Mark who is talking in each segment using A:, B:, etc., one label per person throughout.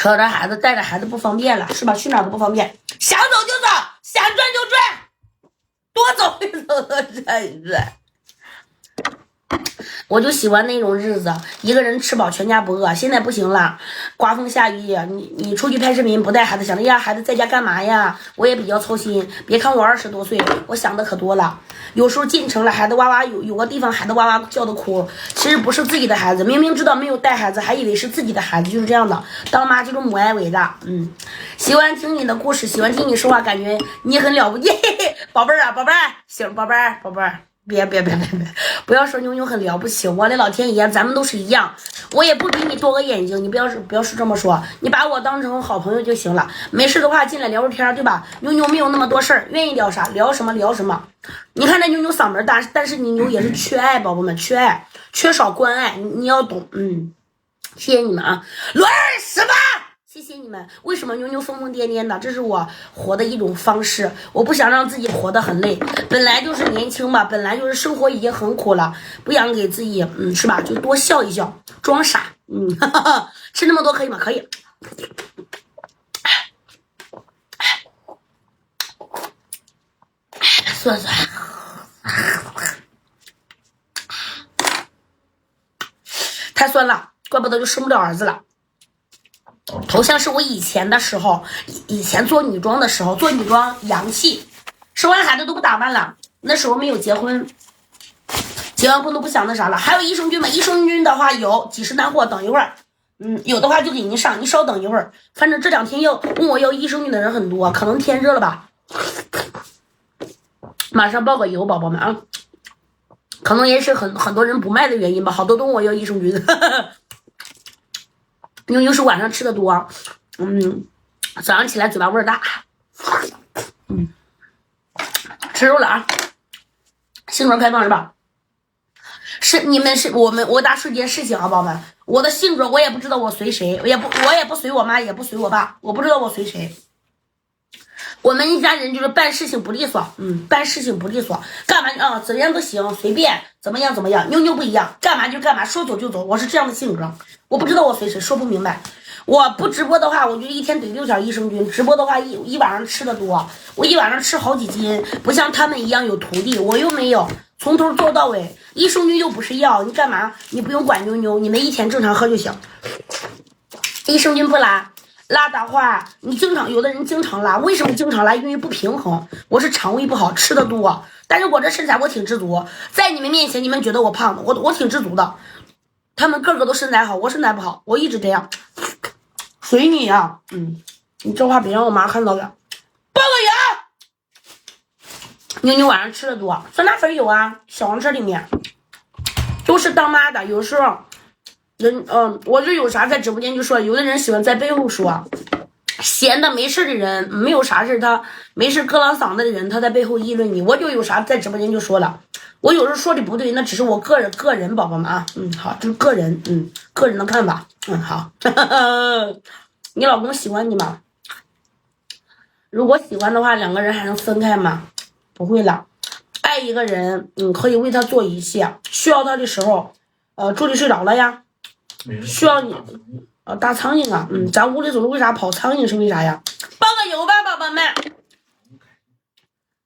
A: 扯着孩子带着孩子不方便了，是吧？去哪儿都不方便，想走就走，想转就转，多走一走，转一转。我就喜欢那种日子，一个人吃饱全家不饿。现在不行了，刮风下雨，你你出去拍视频不带孩子，想着呀，孩子在家干嘛呀？我也比较操心。别看我二十多岁，我想的可多了。有时候进城了，孩子哇哇有有个地方，孩子哇哇叫的哭，其实不是自己的孩子，明明知道没有带孩子，还以为是自己的孩子，就是这样的。当妈就是母爱伟大，嗯，喜欢听你的故事，喜欢听你说话，感觉你很了不起，宝贝儿啊，宝贝儿，行，宝贝儿，宝贝儿。别别别别别！不要说妞妞很了不起，我的老天爷，咱们都是一样，我也不比你多个眼睛，你不要是不要是这么说，你把我当成好朋友就行了。没事的话进来聊聊天，对吧？妞妞没有那么多事儿，愿意聊啥聊什么聊什么。你看这妞妞嗓门大，但是你妞也是缺爱，宝宝们缺爱，缺少关爱，你要懂。嗯，谢谢你们啊，罗儿什么？谢谢你们。为什么妞妞疯疯癫癫的？这是我活的一种方式。我不想让自己活得很累。本来就是年轻嘛，本来就是生活已经很苦了，不想给自己，嗯，是吧？就多笑一笑，装傻。嗯，吃那么多可以吗？可以。算算，太酸了，怪不得就生不了儿子了。头像是我以前的时候，以前做女装的时候，做女装洋气，生完孩子都不打扮了。那时候没有结婚，结完婚都不想那啥了。还有益生菌吗？益生菌的话有几十单货，等一会儿，嗯，有的话就给您上，你稍等一会儿。反正这两天要问我要益生菌的人很多，可能天热了吧。马上报个油，宝宝们啊，可能也是很很多人不卖的原因吧，好多都问我要益生菌。妞妞是晚上吃的多，嗯，早上起来嘴巴味儿大，嗯，吃肉了啊，性格开放是吧？是你们是我们我大说件事情啊，宝宝们，我的性格我也不知道我随谁，我也不我也不随我妈，也不随我爸，我不知道我随谁。我们一家人就是办事情不利索，嗯，办事情不利索，干嘛啊？怎样都行，随便怎么样怎么样。妞妞不一样，干嘛就干嘛，说走就走。我是这样的性格，我不知道我随谁，说不明白。我不直播的话，我就一天怼六小益生菌；直播的话，一一晚上吃的多，我一晚上吃好几斤，不像他们一样有徒弟，我又没有从头做到尾。益生菌又不是药，你干嘛？你不用管妞妞，你们一天正常喝就行。益生菌不拉。拉的话，你经常有的人经常拉，为什么经常拉？因为不平衡。我是肠胃不好，吃的多，但是我这身材我挺知足。在你们面前，你们觉得我胖，我我挺知足的。他们个个都身材好，我身材不好，我一直这样。随你呀，嗯，你这话别让我妈看到了。报个油。妞妞晚上吃的多，酸辣粉有啊，小黄车里面都是当妈的，有时候。人嗯，我就有啥在直播间就说，有的人喜欢在背后说，闲的没事的人，没有啥事他没事割朗嗓子的人，他在背后议论你，我就有啥在直播间就说了，我有时候说的不对，那只是我个人个人宝宝们啊，嗯好，就是个人嗯个人的看法，嗯好，你老公喜欢你吗？如果喜欢的话，两个人还能分开吗？不会了，爱一个人，嗯可以为他做一切，需要他的时候，呃助理睡着了呀。需要你，啊，打苍蝇啊，嗯，咱屋里总是为啥跑苍蝇？是为啥呀？报个油吧，宝宝们。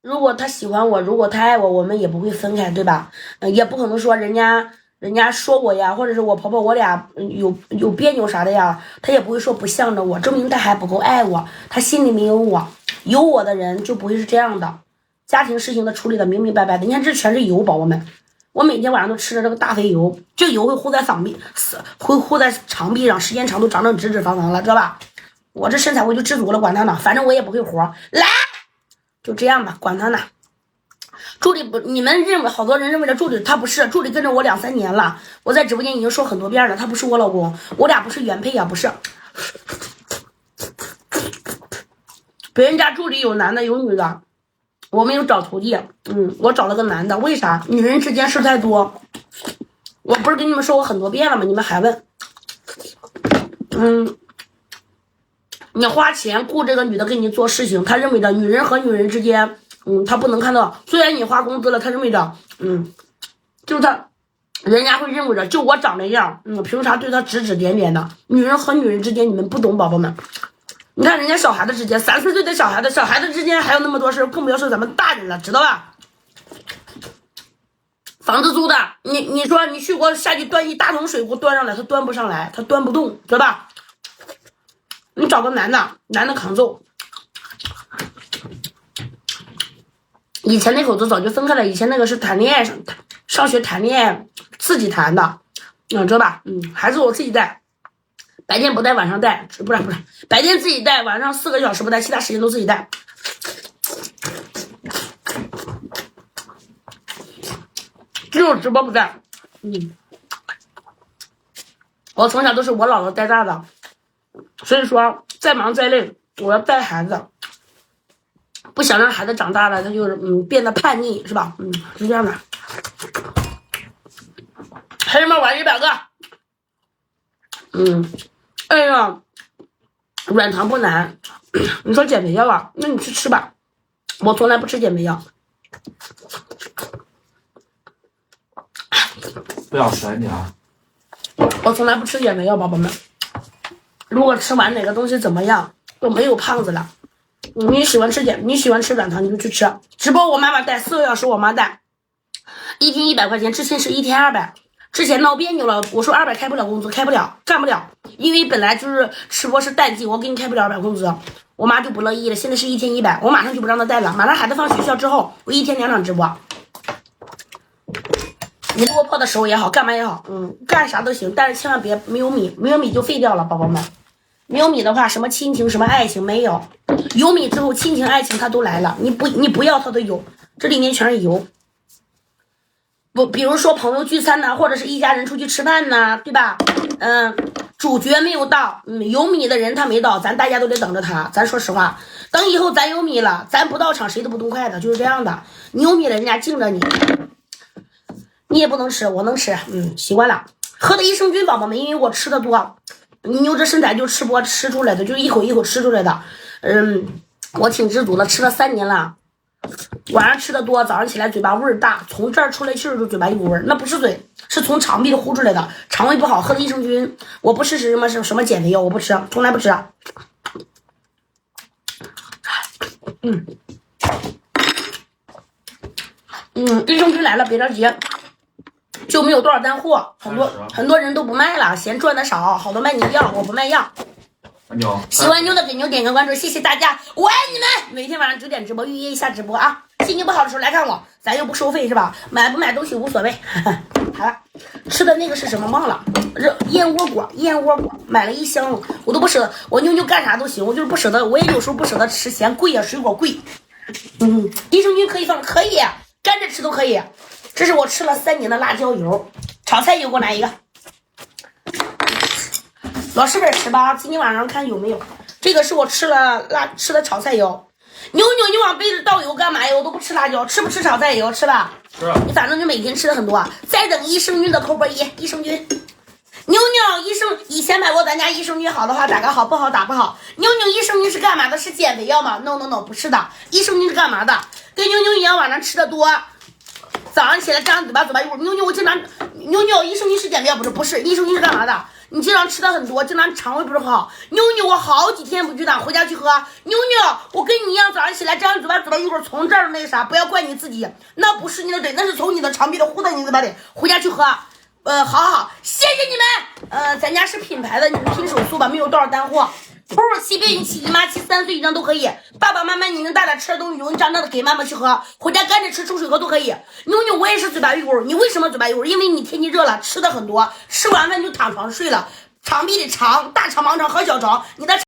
A: 如果他喜欢我，如果他爱我，我们也不会分开，对吧？嗯，也不可能说人家人家说我呀，或者是我婆婆我俩有有别扭啥的呀，他也不会说不向着我，证明他还不够爱我，他心里没有我，有我的人就不会是这样的，家庭事情的处理的明明白白的。你看这全是油，宝宝们。我每天晚上都吃着这个大肥油，这油会糊在嗓壁，会糊在肠壁上，时间长都长成脂脂肪肪了，知道吧？我这身材我就知足了，管他呢，反正我也不会活。来，就这样吧，管他呢。助理不，你们认为好多人认为的助理，他不是助理，跟着我两三年了，我在直播间已经说很多遍了，他不是我老公，我俩不是原配呀，不是。别人家助理有男的有女的。我没有找徒弟，嗯，我找了个男的，为啥？女人之间事太多，我不是跟你们说过很多遍了吗？你们还问，嗯，你花钱雇这个女的给你做事情，他认为的女人和女人之间，嗯，他不能看到，虽然你花工资了，他认为的，嗯，就是他，人家会认为着就我长那样，嗯，凭啥对他指指点点的？女人和女人之间，你们不懂，宝宝们。你看人家小孩子之间，三四岁的小孩子，小孩子之间还有那么多事更不要说咱们大人了，知道吧？房子租的，你你说你去给我下去端一大桶水给我端上来，他端不上来，他端不动，知道吧？你找个男的，男的扛揍。以前那口子早就分开了，以前那个是谈恋爱上上学谈恋爱自己谈的，嗯，知道吧？嗯，孩子我自己带，白天不带，晚上带，不是不是，白天自己带，晚上四个小时不带，其他时间都自己带。只有直播不带，嗯，我从小都是我姥姥带大的，所以说再忙再累，我要带孩子，不想让孩子长大了，他就是嗯变得叛逆，是吧？嗯，是这样的。还有吗？玩一百个。嗯，哎呀，软糖不难，你说减肥药啊？那你去吃吧，我从来不吃减肥药。
B: 不要甩你啊！
A: 我从来不吃减肥药，宝宝们。如果吃完哪个东西怎么样，都没有胖子了。你喜欢吃减，你喜欢吃软糖，你就去吃。直播我妈妈带，四个小时我妈带，一天一百块钱，之前是一天二百，之前闹别扭了，我说二百开不了工资，开不了，干不了，因为本来就是直播是淡季，我给你开不了二百工资，我妈就不乐意了。现在是一天一百，我马上就不让她带了。马上孩子放学校之后，我一天两场直播。你落魄的时候也好，干嘛也好，嗯，干啥都行，但是千万别没有米，没有米就废掉了，宝宝们。没有米的话，什么亲情，什么爱情没有；有米之后，亲情、爱情它都来了。你不，你不要它都有，这里面全是油。不，比如说朋友聚餐呐，或者是一家人出去吃饭呐，对吧？嗯，主角没有到，嗯，有米的人他没到，咱大家都得等着他。咱说实话，等以后咱有米了，咱不到场谁都不动筷子，就是这样的。你有米了，人家敬着你。你也不能吃，我能吃，嗯，习惯了。喝的益生菌，宝宝们，因为我吃的多，你有这身材就吃播吃出来的，就是一口一口吃出来的。嗯，我挺知足的，吃了三年了。晚上吃的多，早上起来嘴巴味儿大，从这儿出来气儿就嘴巴一股味儿，那不是嘴，是从肠壁里呼出来的。肠胃不好，喝的益生菌。我不吃什么什什么减肥药，我不吃，从来不吃。嗯嗯，益生菌来了，别着急。就没有多少单货，很多很多人都不卖了，嫌赚的少，好多卖你药，我不卖药。
B: 牛，
A: 喜欢牛的给牛点个关注，谢谢大家，我爱你们！每天晚上九点直播，预约一下直播啊！心情不好的时候来看我，咱又不收费是吧？买不买东西无所谓。好了，吃的那个是什么忘了？热燕窝果，燕窝果买了一箱，我都不舍得。我妞妞干啥都行，我就是不舍得，我也有时候不舍得吃，嫌贵呀，水果贵。嗯，益生菌可以放，可以干着吃都可以。这是我吃了三年的辣椒油，炒菜油给我来一个。老师本十八，今天晚上看有没有。这个是我吃了辣吃的炒菜油。妞妞，你往杯子倒油干嘛呀？我都不吃辣椒，吃不吃炒菜油？吃吧。
B: 吃。
A: 你反正就每天吃的很多。再等益生菌的扣波一，益生菌。妞妞，益生以前买过咱家益生菌好的话打个好，不好打不好。妞妞，益生菌是干嘛的？是减肥药吗？No No No，不是的。益生菌是干嘛的？跟妞妞一样，晚上吃的多。早上起来张嘴巴嘴巴一会儿，妞妞我经常妞妞益生菌是减肥药不是不是益生菌是干嘛的？你经常吃的很多，经常肠胃不是很好。妞妞我好几天不去打，回家去喝。妞妞我跟你一样，早上起来张嘴巴嘴巴一会儿从这儿那个啥，不要怪你自己，那不是你的嘴，那是从你的肠壁的呼到你嘴巴里。回家去喝。呃，好好好，谢谢你们。呃，咱家是品牌的，你们拼手速吧，没有多少单货。哺乳期、备孕期、姨妈期、三岁以上都可以。爸爸妈妈年龄大点吃的东西容易长大的，给妈妈去喝。回家干着吃，冲水喝都可以。妞妞，我也是嘴巴有味你为什么嘴巴有味因为你天气热了，吃的很多，吃完饭就躺床睡了，长臂的长、大肠、盲肠和小肠，你的。